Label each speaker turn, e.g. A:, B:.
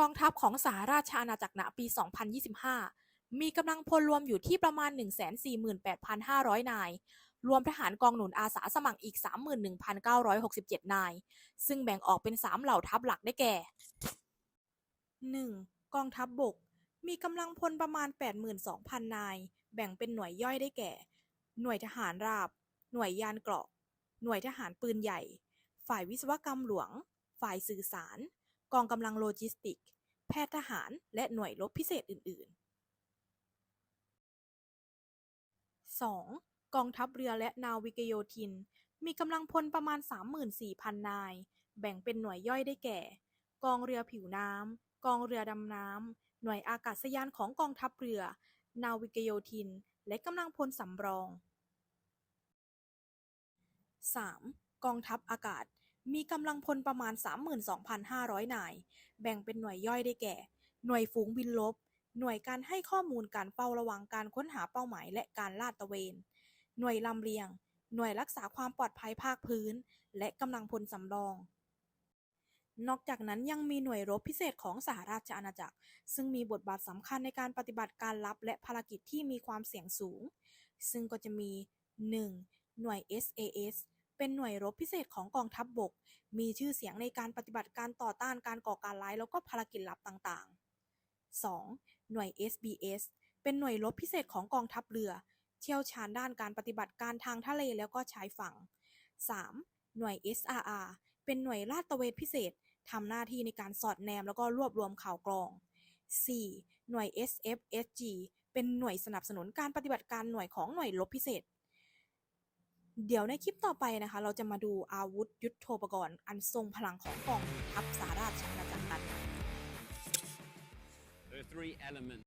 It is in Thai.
A: กองทัพของสหราชอาณาจักรณปี 2025 มีกำลังพลรวมอยู่ที่ประมาณ 148,500 นาย รวมทหารกองหนุนอาสาสมัครอีก 31,967 นาย ซึ่งแบ่งออกเป็น 3 เหล่าทัพหลักได้แก่ 1. กองทัพบบก มีกำลังพลประมาณ 82,000 นาย แบ่งเป็นหน่วยย่อยได้แก่ หน่วยทหารราบ หน่วยยานเกราะ หน่วยทหารปืนใหญ่ ฝ่ายวิศวกรรมหลวง ฝ่ายสื่อสาร กองกำลังโลจิสติก แพทย์ทหาร และหน่วยรบพิเศษอื่น ๆ 2. กองทัพเรือและนาวิกโยธิน มีกำลังพลประมาณ 34,000 นาย แบ่งเป็นหน่วยย่อยได้แก่ กองเรือผิวน้ำ กองเรือดำน้ำ หน่วยอากาศยานของกองทัพเรือ นาวิกโยธิน และกำลังพลสำรอง 3. กองทัพอากาศ มีกำลังพลประมาณ 32,500 นาย แบ่งเป็นหน่วยย่อยได้แก่ หน่วยฝูงบินลบ หน่วยการให้ข้อมูลการเฝ้าระวังการค้นหาเป้าหมายและการลาดตระเวน หน่วยลำเลียง หน่วยรักษาความปลอดภัยภาคพื้น และกำลังพลสำรอง นอกจากนั้นยังมีหน่วยรบพิเศษของสหราชอาณาจักร ซึ่งมีบทบาทสำคัญในการปฏิบัติการลับและภารกิจที่มีความเสี่ยงสูง ซึ่งก็จะมี 1. หน่วย SAS เป็นหน่วยรบพิเศษของกองทัพบบก มีชื่อเสียงในการปฏิบัติการต่อต้านการก่อการร้ายแล้วก็ภารกิจลับต่างๆ 2. หน่วย SBS เป็นหน่วยรบพิเศษของกองทัพเรือ เชี่ยวชาญด้านการปฏิบัติการทางทะเลแล้วก็ชายฝั่ง 3. หน่วย SRR เป็นหน่วยลาดตระเวนพิเศษทำหน้าที่ในการสอดแนมแล้วก็รวบรวมข่าวกรอง 4. หน่วย SFSG เป็นหน่วยสนับสนุนการปฏิบัติการหน่วยของหน่วยรบพิเศษ เดี๋ยวในคลิปต่อไปนะคะ เราจะมาดูอาวุธยุทโธปกรณ์ อันทรงพลังของกองทัพสาราชอาณาจักรกัน
B: There are three elements